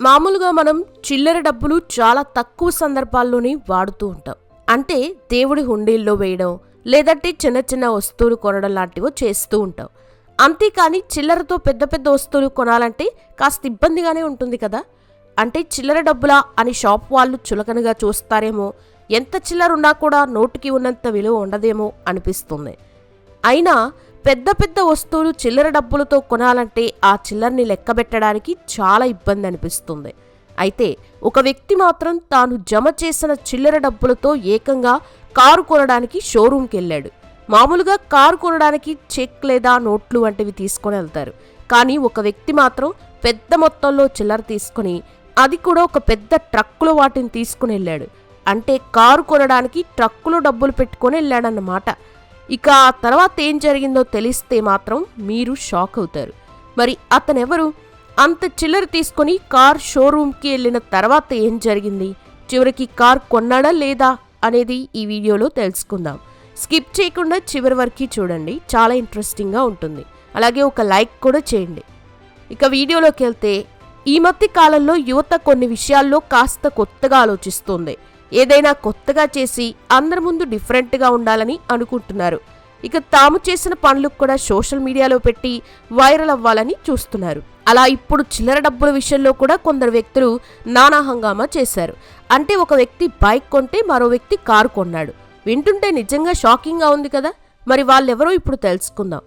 మామూలుగా మనం చిల్లర డబ్బులు చాలా తక్కువ సందర్భాల్లోనే వాడుతూ ఉంటాం. అంటే దేవుడి హుండీల్లో వేయడం లేదంటే చిన్న చిన్న వస్తువులు కొనడం లాంటివో చేస్తూ ఉంటాం. అంతేకాని చిల్లరతో పెద్ద పెద్ద వస్తువులు కొనాలంటే కాస్త ఇబ్బందిగానే ఉంటుంది కదా? అంటే చిల్లర డబ్బులా అని షాప్ వాళ్ళు చులకనగా చూస్తారేమో ఎంత చిల్లర ఉన్నా కూడా నోటికి ఉన్నంత విలువ ఉండదేమో అనిపిస్తుంది. అయినా పెద్ద పెద్ద వస్తువులు చిల్లర డబ్బులతో కొనాలంటే ఆ చిల్లర్ని లెక్కబెట్టడానికి చాలా ఇబ్బంది అనిపిస్తుంది. అయితే ఒక వ్యక్తి మాత్రం తాను జమ చేసిన చిల్లర డబ్బులతో ఏకంగా కారు కొనడానికి షోరూంకి వెళ్ళాడు మామూలుగా కారు కొనడానికి చెక్ లేదా నోట్లు వంటివి తీసుకొని వెళ్తారు. కానీ ఒక వ్యక్తి మాత్రం పెద్ద మొత్తంలో చిల్లర తీసుకుని అది కూడా ఒక పెద్ద ట్రక్కులో వాటిని తీసుకుని వెళ్ళాడు. అంటే కారు కొనడానికి ట్రక్కులో డబ్బులు పెట్టుకొని వెళ్ళాడన్నమాట. ఇక ఆ తర్వాత ఏం జరిగిందో తెలిస్తే మాత్రం మీరు షాక్ అవుతారు. మరి అతనెవరు? అంత చిల్లర తీసుకొని కార్ షోరూమ్కి వెళ్ళిన తర్వాత ఏం జరిగింది? చివరికి కార్ కొన్నాడా లేదా అనేది ఈ వీడియోలో తెలుసుకుందాం. స్కిప్ చేయకుండా చివరి వరకు చూడండి. చాలా ఇంట్రెస్టింగ్గా ఉంటుంది. అలాగే ఒక లైక్ కూడా చేయండి. ఇక వీడియోలోకి వెళ్తే ఈ మధ్య కాలంలో యువత కొన్ని విషయాల్లో కాస్త కొత్తగా ఆలోచిస్తుంది. ఏదైనా కొత్తగా చేసి అందరి ముందు డిఫరెంట్గా ఉండాలని అనుకుంటున్నారు. ఇక తాము చేసిన పనులకు కూడా సోషల్ మీడియాలో పెట్టి వైరల్ అవ్వాలని చూస్తున్నారు. అలా ఇప్పుడు చిల్లర డబ్బుల విషయంలో కూడా కొందరు వ్యక్తులు నానా హంగామా చేశారు. అంటే ఒక వ్యక్తి బైక్ కొంటే మరో వ్యక్తి కారు కొన్నాడు. వింటుంటే నిజంగా షాకింగ్గా ఉంది కదా? మరి వాళ్ళెవరో ఇప్పుడు తెలుసుకుందాం.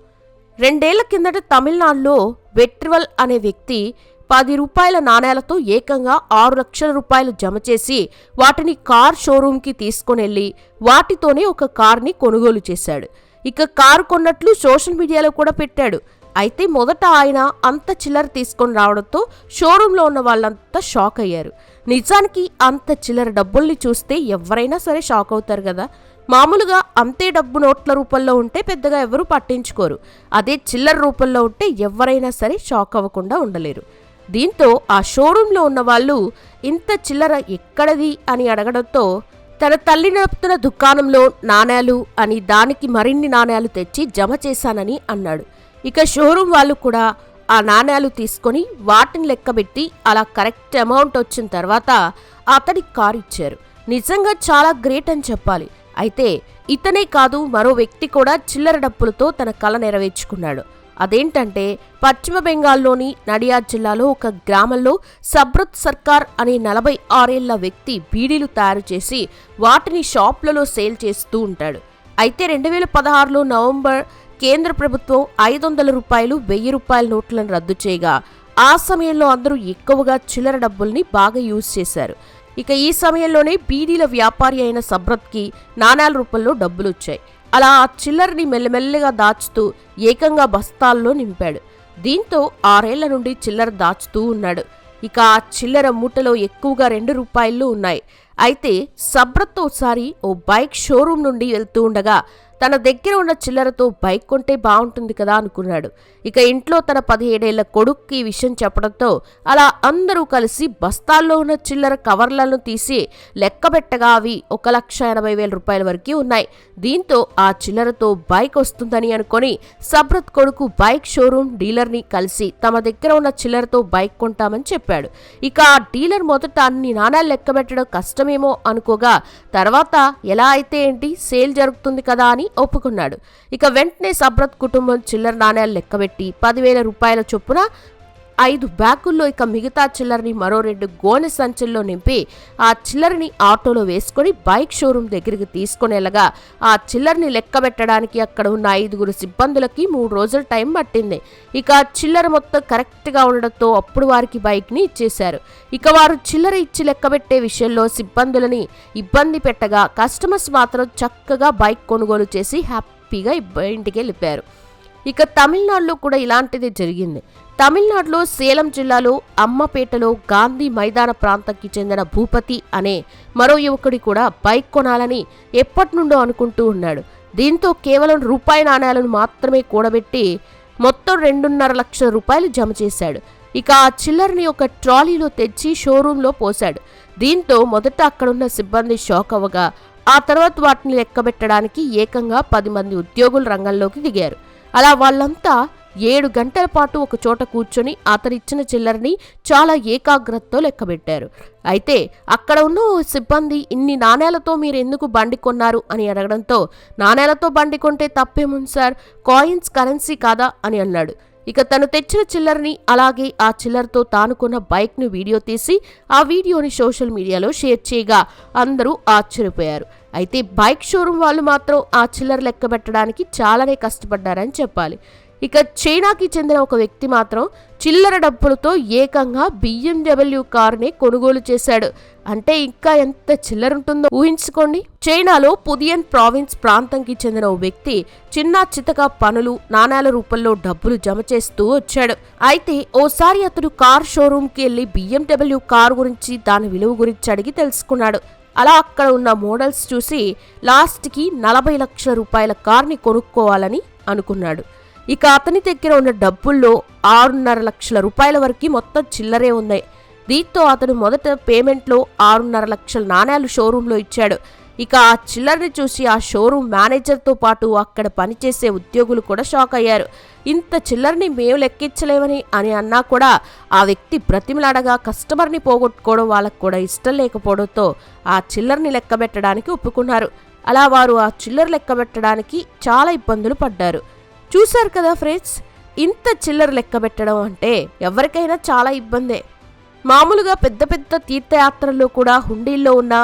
రెండేళ్ళ కిందట తమిళనాడులో వెట్రివల్ అనే వ్యక్తి పది రూపాయల నాణేలతో ఏకంగా ఆరు లక్షల రూపాయలు జమ చేసి వాటిని కార్ షోరూంకి తీసుకుని వెళ్ళి వాటితోనే ఒక కార్ని కొనుగోలు చేశాడు. ఇక కారు కొన్నట్లు సోషల్ మీడియాలో కూడా పెట్టాడు. అయితే మొదట ఆయన అంత చిల్లర తీసుకొని రావడంతో షోరూంలో ఉన్న వాళ్ళంతా షాక్ అయ్యారు. నిజానికి అంత చిల్లర డబ్బుల్ని చూస్తే ఎవరైనా సరే షాక్ అవుతారు కదా. మామూలుగా అంతే డబ్బు నోట్ల రూపంలో ఉంటే పెద్దగా ఎవరూ పట్టించుకోరు. అదే చిల్లర రూపంలో ఉంటే ఎవరైనా సరే షాక్ అవ్వకుండా ఉండలేరు. దీంతో ఆ షోరూంలో ఉన్న వాళ్ళు ఇంత చిల్లర ఎక్కడది? అని అడగడంతో తన తల్లి నడుపుతున్న దుకాణంలో నాణేలు అని దానికి మరిన్ని నాణేలు తెచ్చి జమ చేశానని అన్నాడు. ఇక షోరూం వాళ్ళు కూడా ఆ నాణేలు తీసుకొని వాటిని లెక్కబెట్టి అలా కరెక్ట్ అమౌంట్ వచ్చిన తర్వాత అతడి కారు ఇచ్చారు. నిజంగా చాలా గ్రేట్ అని చెప్పాలి. అయితే ఇతనే కాదు మరో వ్యక్తి కూడా చిల్లర డబ్బులతో తన కళ నెరవేర్చుకున్నాడు. అదేంటంటే పశ్చిమ బెంగాల్లోని నడియాద్ జిల్లాలో ఒక గ్రామంలో సబ్రత్ సర్కార్ అనే నలభై ఆరేళ్ళ వ్యక్తి బీడీలు తయారు చేసి వాటిని షాప్లలో సేల్ చేస్తూ ఉంటాడు. అయితే రెండు వేల పదహారులో నవంబర్ కేంద్ర ప్రభుత్వం ఐదు వందల రూపాయలు వెయ్యి రూపాయల నోట్లను రద్దు చేయగా ఆ సమయంలో అందరూ ఎక్కువగా చిల్లర డబ్బుల్ని బాగా యూజ్ చేశారు. ఇక ఈ సమయంలోనే బీడీల వ్యాపారి అయిన సబ్రత్కి నాణాల రూపంలో డబ్బులు వచ్చాయి అలా ఆ చిల్లరని మెల్లమెల్లగా దాచుతూ ఏకంగా బస్తాల్లో నింపాడు. దీంతో ఆరేళ్ళ నుండి చిల్లర దాచుతూ ఉన్నాడు. ఇక ఆ చిల్లర మూటలో ఎక్కువగా రెండు రూపాయలు ఉన్నాయి. అయితే సబ్రత్ ఒకసారి ఓ బైక్ షోరూం నుండి వెళ్తూ ఉండగా తన దగ్గర ఉన్న చిల్లరతో బైక్ కొంటే బాగుంటుంది కదా అనుకున్నాడు. ఇక ఇంట్లో తన పదిహేడేళ్ళ కొడుక్కి ఈ విషయం చెప్పడంతో అలా అందరూ కలిసి బస్తాల్లో ఉన్న చిల్లర కవర్లను తీసి లెక్కబెట్టగా అవి ఒక లక్ష ఎనభై వేల రూపాయల వరకు ఉన్నాయి. దీంతో ఆ చిల్లరతో బైక్ వస్తుందని అనుకొని సబ్రత్ కొడుకు బైక్ షోరూం డీలర్ని కలిసి తమ దగ్గర ఉన్న చిల్లరతో బైక్ కొంటామని చెప్పాడు. ఇక ఆ డీలర్ మొదట అన్ని నాణాలు లెక్కబెట్టడం కష్టమేమో అనుకోగా తర్వాత ఎలా అయితే ఏంటి సేల్ జరుగుతుంది కదా అని ఒప్పుకున్నాడు. ఇక వెంటనే సబ్రత్ కుటుంబం చిల్లర నాణ్యాలు లెక్కబెట్టి పదివేల రూపాయల చొప్పున ఐదు బ్యాగుల్లో ఇక మిగతా చిల్లరని మరో రెండు గోనె సంచుల్లో నింపి ఆ చిల్లరని ఆటోలో వేసుకొని బైక్ షోరూం దగ్గరికి తీసుకునేలాగా ఆ చిల్లరని లెక్కబెట్టడానికి అక్కడ ఉన్న ఐదుగురు సిబ్బందులకి మూడు రోజుల టైం పట్టింది. ఇక చిల్లర మొత్తం కరెక్ట్గా ఉండడంతో అప్పుడు వారికి బైక్ని ఇచ్చేశారు. ఇక వారు చిల్లర ఇచ్చి లెక్కబెట్టే విషయంలో సిబ్బందులని ఇబ్బంది పెట్టగా కస్టమర్స్ మాత్రం చక్కగా బైక్ కొనుగోలు చేసి హ్యాపీగా ఇంటికి వెళ్ళిపోయారు ఇక తమిళనాడులో కూడా ఇలాంటిదే జరిగింది. తమిళనాడులో సేలం జిల్లాలో అమ్మపేటలో గాంధీ మైదాన ప్రాంతంకి చెందిన భూపతి అనే మరో యువకుడి కూడా బైక్ కొనాలని ఎప్పటి నుండో అనుకుంటూ ఉన్నాడు. దీంతో కేవలం రూపాయి నాణేలను మాత్రమే కూడబెట్టి మొత్తం రెండున్నర లక్షల రూపాయలు జమ చేశాడు. ఇక ఆ చిల్లరని ఒక ట్రాలీలో తెచ్చి షోరూంలో పోశాడు. దీంతో మొదట అక్కడున్న సిబ్బంది షాక్ అవ్వగా ఆ తర్వాత వాటిని లెక్కబెట్టడానికి ఏకంగా పది మంది ఉద్యోగులు రంగంలోకి దిగారు. అలా వాళ్ళంతా ఏడు గంటల పాటు ఒక చోట కూర్చొని అతనిచ్చిన చిల్లరని చాలా ఏకాగ్రతతో లెక్కబెట్టారు. అయితే అక్కడ ఉన్న సిబ్బంది ఇన్ని నాణేలతో మీరు ఎందుకు బండి కొన్నారు అని అడగడంతో నాణేలతో బండి కొంటే తప్పేముంది సార్? కాయిన్స్ కరెన్సీ కాదా? అని అన్నాడు. ఇక తను తెచ్చిన చిల్లరని అలాగే ఆ చిల్లరతో తాను కొన్న బైక్ను వీడియో తీసి ఆ వీడియోని సోషల్ మీడియాలో షేర్ చేయగా అందరూ ఆశ్చర్యపోయారు. అయితే బైక్ షోరూమ్ వాళ్ళు మాత్రం ఆ చిల్లర లెక్క పెట్టడానికి చాలానే కష్టపడ్డారని చెప్పాలి. ఇక చైనాకి చెందిన ఒక వ్యక్తి మాత్రం చిల్లర డబ్బులతో ఏకంగా బిఎండబ్ల్యూ కారుని కొనుగోలు చేశాడు. అంటే ఇంకా ఎంత చిల్లర ఉంటుందో ఊహించుకోండి. చైనాలో పుదియన్ ప్రావిన్స్ ప్రాంతంకి చెందిన ఓ వ్యక్తి చిన్న చితక పనులు నాణాల రూపంలో డబ్బులు జమ చేస్తూ వచ్చాడు. అయితే ఓసారి అతడు కార్ షోరూమ్కి వెళ్ళి బిఎండబ్ల్యూ కారు గురించి దాని విలువ గురించి అడిగి తెలుసుకున్నాడు. అలా అక్కడ ఉన్న మోడల్స్ చూసి లాస్ట్కి నలభై లక్షల రూపాయల కార్ని కొనుక్కోవాలని అనుకున్నాడు. ఇక అతని దగ్గర ఉన్న డబ్బుల్లో ఆరున్నర లక్షల రూపాయల వరకు మొత్తం చిల్లరే ఉన్నాయి. దీంతో అతను మొదట పేమెంట్లో ఆరున్నర లక్షల నాణ్యాలు షోరూంలో ఇచ్చాడు. ఇక ఆ చిల్లర్ని చూసి ఆ షోరూమ్ మేనేజర్తో పాటు అక్కడ పనిచేసే ఉద్యోగులు కూడా షాక్ అయ్యారు. ఇంత చిల్లర్ని మేము లెక్కించలేమని అని అన్నా కూడా ఆ వ్యక్తి బ్రతిమలాడగా కస్టమర్ని పోగొట్టుకోవడం వాళ్ళకు కూడా ఇష్టం లేకపోవడంతో ఆ చిల్లర్ని లెక్కబెట్టడానికి ఒప్పుకున్నారు. అలా వారు ఆ చిల్లర లెక్కబెట్టడానికి చాలా ఇబ్బందులు పడ్డారు. చూశారు కదా ఫ్రెండ్స్ ఇంత చిల్లర లెక్కబెట్టడం అంటే ఎవరికైనా చాలా ఇబ్బందే. మామూలుగా పెద్ద పెద్ద తీర్థయాత్రల్లో కూడా హుండీల్లో ఉన్న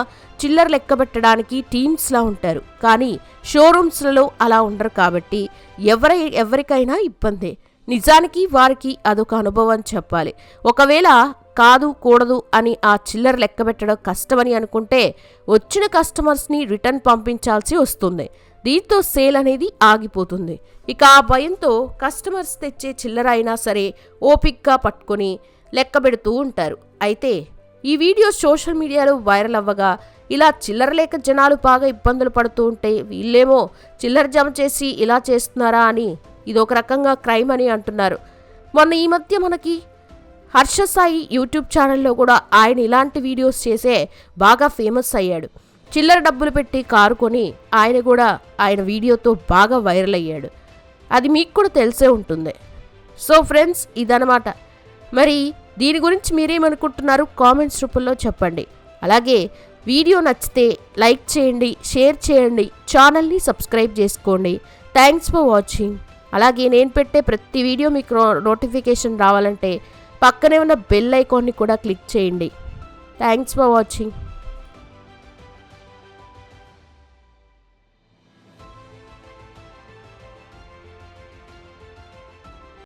చిల్లర లెక్క పెట్టడానికి టీమ్స్లా ఉంటారు. కానీ షోరూమ్స్లలో అలా ఉండరు కాబట్టి ఎవరై ఎవరికైనా ఇబ్బందే. నిజానికి వారికి అదొక అనుభవం చెప్పాలి. ఒకవేళ కాదు కూడదు అని ఆ చిల్లర లెక్క పెట్టడం కష్టమని అనుకుంటే వచ్చిన కస్టమర్స్ని రిటర్న్ పంపించాల్సి వస్తుంది. దీంతో సేల్ అనేది ఆగిపోతుంది. ఇక ఆ భయంతో కస్టమర్స్ తెచ్చే చిల్లర అయినా సరే ఓపిక్గా పట్టుకొని లెక్క పెడుతూ ఉంటారు. అయితే ఈ వీడియో సోషల్ మీడియాలో వైరల్ అవ్వగా ఇలా చిల్లర లేక జనాలు బాగా ఇబ్బందులు పడుతూ ఉంటే వీళ్ళేమో చిల్లర జమ చేసి ఇలా చేస్తున్నారా అని ఇది ఒక రకంగా క్రైమ్ అని అంటున్నారు. మొన్న ఈ మధ్య మనకి హర్ష సాయి యూట్యూబ్ ఛానల్లో కూడా ఆయన ఇలాంటి వీడియోస్ చేసే బాగా ఫేమస్ అయ్యాడు. చిల్లర డబ్బులు పెట్టి కారు కొని ఆయన కూడా ఆయన వీడియోతో బాగా వైరల్ అయ్యాడు. అది మీకు కూడా తెలిసే ఉంటుంది. సో ఫ్రెండ్స్ ఇదనమాట మరి దీని గురించి మీరేమనుకుంటున్నారు కామెంట్స్ రూపంలో చెప్పండి. అలాగే వీడియో నచ్చితే లైక్ చేయండి షేర్ చేయండి ఛానల్ని సబ్స్క్రైబ్ చేసుకోండి. థ్యాంక్స్ ఫర్ వాచింగ్ అలాగే నేను పెట్టే ప్రతి వీడియో మీకు నోటిఫికేషన్ రావాలంటే పక్కనే ఉన్న బెల్ ఐకాన్ని కూడా క్లిక్ చేయండి. Thanks for watching